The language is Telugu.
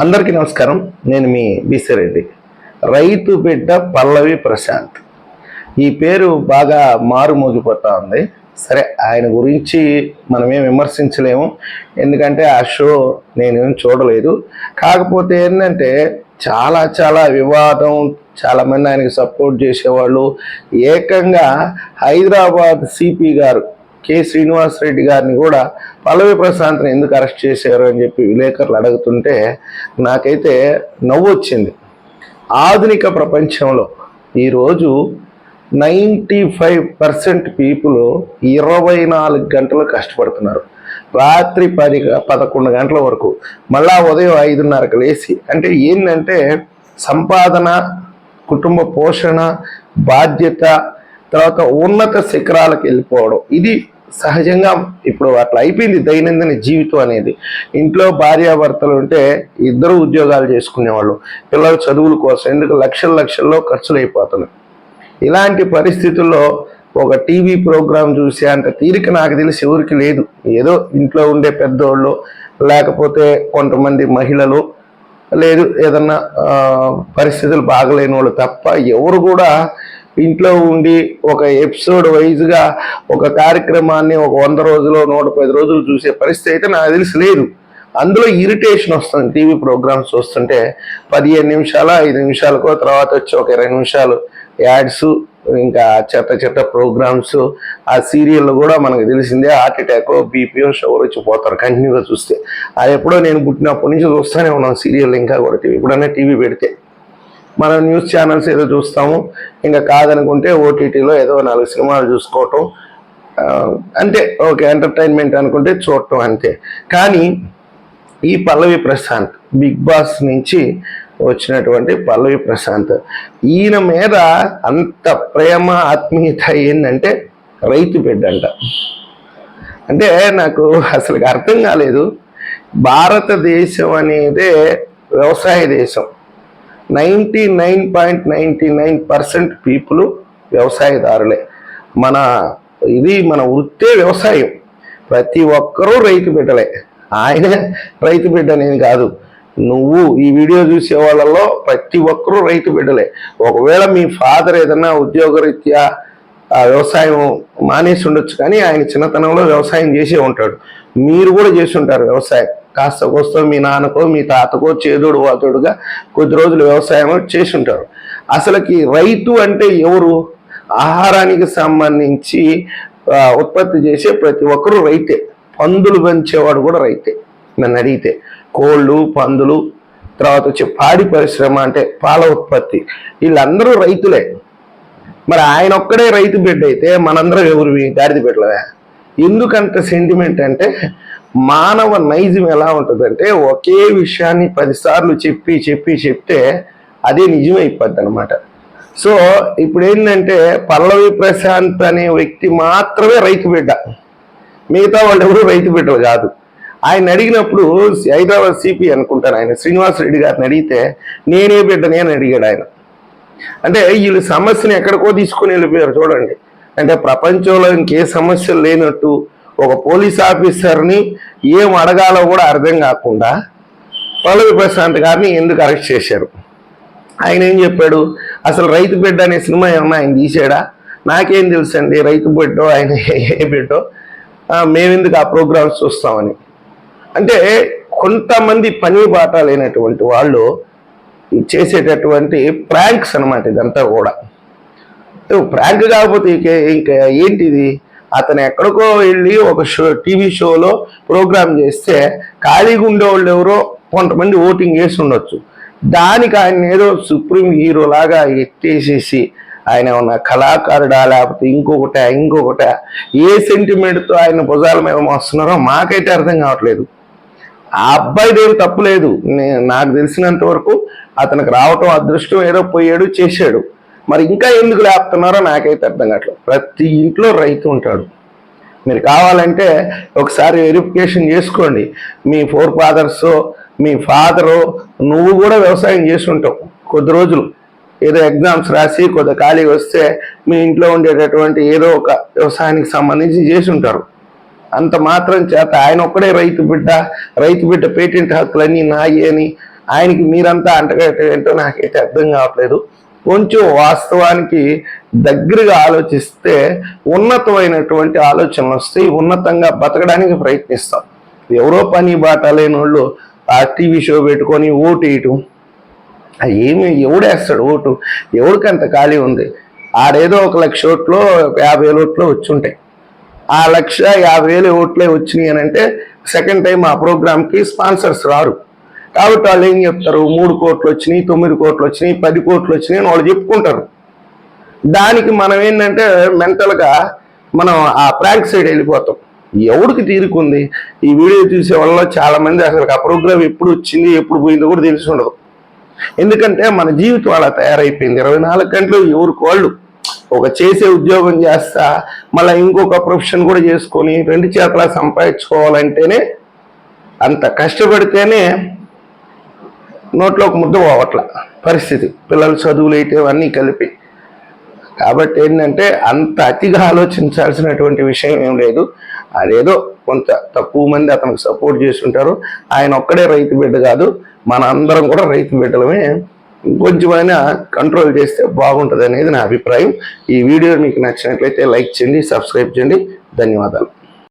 అందరికీ నమస్కారం. నేను మీ బీసరెడ్డి రైతు బిడ్డ పల్లవి ప్రశాంత్. ఈ పేరు బాగా మారుమోగిపోతా ఉంది. సరే ఆయన గురించి మనమేం విమర్శించలేము. ఎందుకంటే ఆ షో నేనేం చూడలేదు. కాకపోతే ఏంటంటే చాలా చాలా వివాదం చాలామంది ఆయనకి సపోర్ట్ చేసేవాళ్ళు. ఏకంగా హైదరాబాద్ సిపి గారు కె శ్రీనివాస్ రెడ్డి గారిని కూడా పల్లవి ప్రశాంత్ని ఎందుకు అరెస్ట్ చేశారు అని చెప్పి విలేకరులు అడుగుతుంటే నాకైతే నవ్వు వచ్చింది. ఆధునిక ప్రపంచంలో ఈరోజు నైంటీ ఫైవ్ పర్సెంట్ పీపుల్ ఇరవై నాలుగు గంటలు కష్టపడుతున్నారు. రాత్రి పది పదకొండు గంటల వరకు మళ్ళా ఉదయం ఐదున్నరకు లేచి అంటే ఏంటంటే సంపాదన కుటుంబ పోషణ బాధ్యత తర్వాత ఉన్నత శిఖరాలకు వెళ్ళిపోవడం. ఇది సహజంగా ఇప్పుడు అట్లా అయిపోయింది దైనందిన జీవితం అనేది. ఇంట్లో భార్యాభర్తలు ఉంటే ఇద్దరు ఉద్యోగాలు చేసుకునేవాళ్ళు. పిల్లల చదువుల కోసం ఎందుకు లక్షల లక్షల్లో ఖర్చులు అయిపోతున్నాయి ఇలాంటి పరిస్థితుల్లో ఒక టీవీ ప్రోగ్రాం చూసే అంత తీరిక నాకు తెలిసి ఎవరికి లేదు. ఏదో ఇంట్లో ఉండే పెద్దోళ్ళు లేకపోతే కొంతమంది మహిళలు లేదు ఏదన్నా పరిస్థితులు బాగలేని వాళ్ళు తప్ప ఎవరు కూడా ఇంట్లో ఉండి ఒక ఎపిసోడ్ వైజ్గా ఒక కార్యక్రమాన్ని ఒక వంద రోజులు నూట పది రోజులు చూసే పరిస్థితి అయితే నాకు తెలిసి లేదు. అందులో ఇరిటేషన్ వస్తుంది టీవీ ప్రోగ్రామ్స్ చూస్తుంటే పదిహేను నిమిషాలు ఐదు నిమిషాలకో తర్వాత వచ్చి ఒక ఇరవై నిమిషాలు యాడ్స్ ఇంకా చెత్త చెత్త ప్రోగ్రామ్స్ ఆ సీరియల్ కూడా మనకు తెలిసిందే. హార్ట్ అటాక్ బీపీఓ షుగర్ వచ్చి పోతారు కంటిన్యూగా చూస్తే. అది ఎప్పుడో నేను పుట్టినప్పటి నుంచి చూస్తూనే ఉన్నాను సీరియల్ ఇంకా కూడా టీవీ. ఇప్పుడన్నా టీవీ పెడితే మనం న్యూస్ ఛానల్స్ ఏదో చూస్తాము. ఇంకా కాదనుకుంటే ఓటీటీలో ఏదో నాలుగు సినిమాలు చూసుకోవటం. అంతే. ఓకే ఎంటర్టైన్మెంట్ అనుకుంటే చూడటం అంతే. కానీ ఈ పల్లవి ప్రశాంత్ బిగ్ బాస్ నుంచి వచ్చినటువంటి పల్లవి ప్రశాంత్ ఈయన మీద అంత ప్రేమ ఆత్మీయత ఏంటంటే రైతు బిడ్డంట అంటే. నాకు అసలు అర్థం కాలేదు. భారతదేశం అనేదే వ్యవసాయ దేశం. Ninety nine point ninety nine percent people వ్యవసాయదారులే. మన ఇది మన వృత్తే వ్యవసాయం. ప్రతి ఒక్కరూ రైతు బిడ్డలే. ఆయన రైతు బిడ్డ అనేది కాదు. నువ్వు ఈ వీడియో చూసే వాళ్ళలో ప్రతి ఒక్కరూ రైతు బిడ్డలే. ఒకవేళ మీ ఫాదర్ ఏదన్నా ఉద్యోగరీత్యా ఆ వ్యవసాయం మానేసి ఉండొచ్చు కానీ ఆయన చిన్నతనంలో వ్యవసాయం చేసే ఉంటాడు. మీరు కూడా చేసి ఉంటారు వ్యవసాయం. కాస్త కోస్తో మీ నాన్నకో మీ తాతకో చేదోడు వాతోడుగా కొద్ది రోజులు వ్యవసాయం చేసి ఉంటారు అసలుకి రైతు అంటే ఎవరు? ఆహారానికి సంబంధించి ఉత్పత్తి చేసే ప్రతి ఒక్కరూ రైతే. పందులు పెంచేవాడు కూడా రైతే. నన్ను అడిగితే కోళ్ళు పందులు తర్వాత వచ్చి పాడి పరిశ్రమ అంటే పాల ఉత్పత్తి. వీళ్ళందరూ రైతులే. మరి ఆయన ఒక్కడే రైతు బిడ్డ అయితే మనందరం ఎవరు? దారిది బిడ్డలవే. ఎందుకంత సెంటిమెంట్ అంటే మానవ నైజం ఎలా ఉంటుందంటే ఒకే విషయాన్ని పదిసార్లు చెప్పి చెప్పి చెప్తే అదే నిజమైపోద్ది అనమాట సో ఇప్పుడు ఏంటంటే పల్లవి ప్రశాంత్ అనే వ్యక్తి మాత్రమే రైతు బిడ్డ. మిగతా వాళ్ళు ఎవరు రైతు బిడ్డలు కాదు. ఆయన అడిగినప్పుడు హైదరాబాద్ సిపి అనుకుంటాను ఆయన శ్రీనివాస్ రెడ్డి గారిని అడిగితే నేనే బిడ్డనే అని అడిగాడు ఆయన. అంటే వీళ్ళు సమస్యను ఎక్కడికో తీసుకుని వెళ్ళిపోయారు చూడండి. అంటే ప్రపంచంలో ఇంకే సమస్యలు లేనట్టు ఒక పోలీస్ ఆఫీసర్ని ఏం అడగాలో కూడా అర్థం కాకుండా పల్లవి ప్రశాంత్ గారిని ఎందుకు అరెస్ట్ చేశారు? ఆయన ఏం చెప్పాడు? అసలు రైతు బిడ్డ అనే సినిమా ఏమన్నా ఆయన తీసాడా నాకేం తెలుసండి రైతు బిడ్డో ఆయన ఏ బిడ్డో? మేమెందుకు ఆ ప్రోగ్రామ్స్ చూస్తామని. అంటే కొంతమంది పని బాట లేనటువంటి వాళ్ళు చేసేటటువంటి ప్రాంక్స్ అనమాట ఇదంతా కూడా. ప్రాంక్ కాకపోతే ఇంకే ఇంకా ఏంటిది? అతను ఎక్కడికో వెళ్ళి ఒక షో టీవీ షోలో ప్రోగ్రామ్ చేస్తే ఖాళీగా ఉండేవాళ్ళు ఎవరో కొంతమంది ఓటింగ్ వేసి ఉండొచ్చు. దానికి ఆయన ఏదో సుప్రీం హీరో లాగా ఎత్తేసేసి ఆయన ఉన్న కళాకారుడా లేకపోతే ఇంకొకట ఇంకొకట ఏ సెంటిమెంట్తో ఆయన భుజాల మీద మోస్తున్నారో మాకైతే అర్థం కావట్లేదు. ఆ అబ్బాయిది ఏం తప్పులేదు నాకు తెలిసినంత వరకు అతనికి రావటం అదృష్టం ఏదో పోయాడు చేశాడు. మరి ఇంకా ఎందుకు లేపుతున్నారో నాకైతే అర్థం కావట్లేదు. ప్రతి ఇంట్లో రైతు ఉంటాడు. మీరు కావాలంటే ఒకసారి వెరిఫికేషన్ చేసుకోండి. మీ ఫోర్ ఫాదర్స్ మీ ఫాదరు నువ్వు కూడా వ్యవసాయం చేసి ఉంటావు కొద్ది రోజులు. ఏదో ఎగ్జామ్స్ రాసి కొద్ది ఖాళీ వస్తే మీ ఇంట్లో ఉండేటటువంటి ఏదో ఒక వ్యవసాయానికి సంబంధించి చేసి ఉంటారు అంత మాత్రం చేత ఆయన ఒక్కడే రైతు బిడ్డ రైతు బిడ్డ పేటెంట్ హక్కులన్నీ నాయి అని ఆయనకి మీరంతా అంటగట్టే ఏంటో నాకైతే అర్థం కావట్లేదు. కొంచెం వాస్తవానికి దగ్గరగా ఆలోచిస్తే ఉన్నతమైనటువంటి ఆలోచనలు వస్తాయి. ఉన్నతంగా బతకడానికి ప్రయత్నిస్తాం. ఎవరో పని బాట లేని వాళ్ళు ఆ టీవీ షో పెట్టుకొని ఓటు వేయటం ఏమి ఎవడేస్తాడు ఓటు? ఎవరికంత అంత ఖాళీ ఉంది? ఆడేదో ఒక లక్ష ఓట్లో ఒక యాభై వేల ఓట్లో వచ్చి ఉంటాయి ఆ లక్ష యాభై వేలు ఓట్లే వచ్చినాయి అని అంటే సెకండ్ టైం ఆ ప్రోగ్రామ్కి స్పాన్సర్స్ రారు. కాబట్టి వాళ్ళు ఏం చెప్తారు? మూడు కోట్లు వచ్చినాయి తొమ్మిది కోట్లు వచ్చినాయి పది కోట్లు వచ్చినాయి అని వాళ్ళు చెప్పుకుంటారు. దానికి మనం ఏంటంటే మెంటల్గా మనం ఆ ప్రాంక్ సైడ్ వెళ్ళిపోతాం. ఎవడికి తీరుకుంది? ఈ వీడియో చూసే వాళ్ళలో చాలామంది అసలు ఆ ప్రోగ్రామ్ ఎప్పుడు వచ్చింది ఎప్పుడు పోయిందో కూడా తెలిసి ఉండదు ఎందుకంటే మన జీవితం అలా తయారైపోయింది. ఇరవై నాలుగు గంటలు ఎవరికి వాళ్ళు ఒక చేసే ఉద్యోగం చేస్తా మళ్ళీ ఇంకొక ప్రొఫెషన్ కూడా చేసుకొని రెండు చేతలా సంపాదించుకోవాలంటేనే అంత కష్టపడితేనే నోట్లో ఒక ముద్ద పోవట్ల. పరిస్థితి. పిల్లలు చదువులు అయితే అన్నీ కలిపి. కాబట్టి ఏంటంటే అంత అతిగా ఆలోచించాల్సినటువంటి విషయం ఏం లేదు. అదేదో కొంత తక్కువ మంది అతనికి సపోర్ట్ చేస్తుంటారు. ఆయన ఒక్కడే రైతు బిడ్డ కాదు. మన అందరం కూడా రైతు బిడ్డలమే. ఇంకొంచెమైనా కంట్రోల్ చేస్తే బాగుంటుంది అనేది నా అభిప్రాయం. ఈ వీడియో మీకు నచ్చినట్లయితే లైక్ చేయండి సబ్స్క్రైబ్ చేయండి. ధన్యవాదాలు.